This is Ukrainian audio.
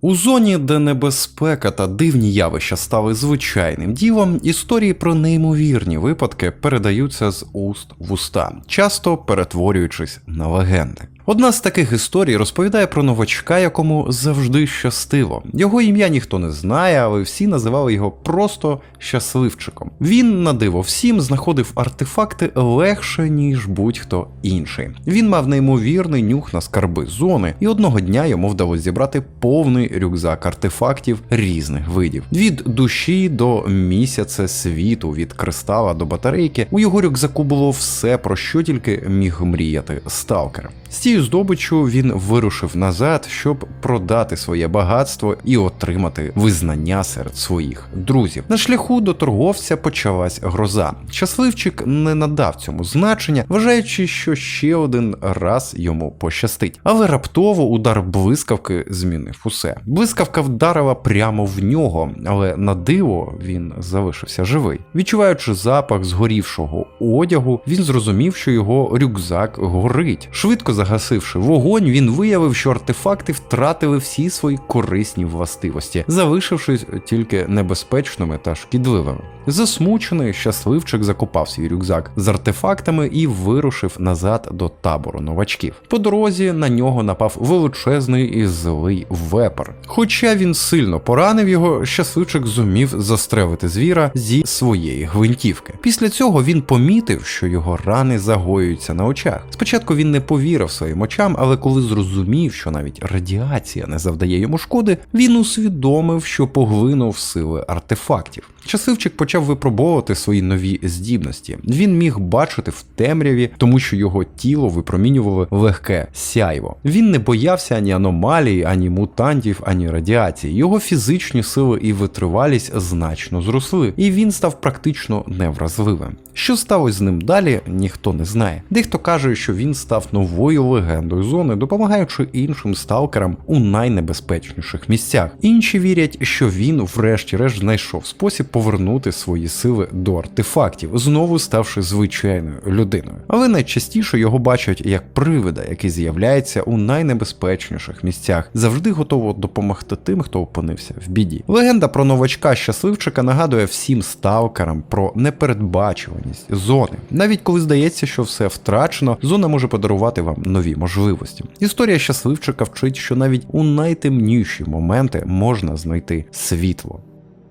У зоні, де небезпека та дивні явища стали звичайним ділом, історії про неймовірні випадки передаються з уст в уста, часто перетворюючись на легенди. Одна з таких історій розповідає про новачка, якому завжди щастило. Його ім'я ніхто не знає, але всі називали його просто щасливчиком. Він на диво всім знаходив артефакти легше, ніж будь-хто інший. Він мав неймовірний нюх на скарби зони, і одного дня йому вдалося зібрати повний рюкзак артефактів різних видів: від душі до місяця світу, від кристала до батарейки. У його рюкзаку було все, про що тільки міг мріяти сталкер. З цією здобиччю він вирушив назад, щоб продати своє багатство і отримати визнання серед своїх друзів. На шляху до торговця почалась гроза. Щасливчик не надав цьому значення, вважаючи, що ще один раз йому пощастить. Але раптово удар блискавки змінив усе. Блискавка вдарила прямо в нього, але на диво він залишився живий. Відчуваючи запах згорівшого одягу, він зрозумів, що його рюкзак горить. Швидко загасивши вогонь, він виявив, що артефакти втратили всі свої корисні властивості, залишившись тільки небезпечними та шкідливими. Засмучений, щасливчик закопав свій рюкзак з артефактами і вирушив назад до табору новачків. По дорозі на нього напав величезний і злий вепер. Хоча він сильно поранив його, щасливчик зумів застрелити звіра зі своєї гвинтівки. Після цього він помітив, що його рани загоюються на очах. Спочатку він не повірив своїм очам, але коли зрозумів, що навіть радіація не завдає йому шкоди, він усвідомив, що поглинув сили артефактів. Щасливчик почав випробовувати свої нові здібності. Він міг бачити в темряві, тому що його тіло випромінювало легке сяйво. Він не боявся ані аномалій, ані мутантів, ані радіації. Його фізичні сили і витривалість значно зросли, і він став практично невразливим. Що сталося з ним далі, ніхто не знає. Дехто каже, що він став новою легендою зони, допомагаючи іншим сталкерам у найнебезпечніших місцях. Інші вірять, що він, врешті-решт, знайшов спосіб повернути свої сили до артефактів, знову ставши звичайною людиною. Але найчастіше його бачать як привида, який з'являється у найнебезпечніших місцях, завжди готово допомогти тим, хто опинився в біді. Легенда про новачка щасливчика нагадує всім сталкерам про непередбачуваність зони. Навіть коли здається, що все втрачено, зона може подарувати вам нові можливості. Історія щасливчика вчить, що навіть у найтемніші моменти можна знайти світло.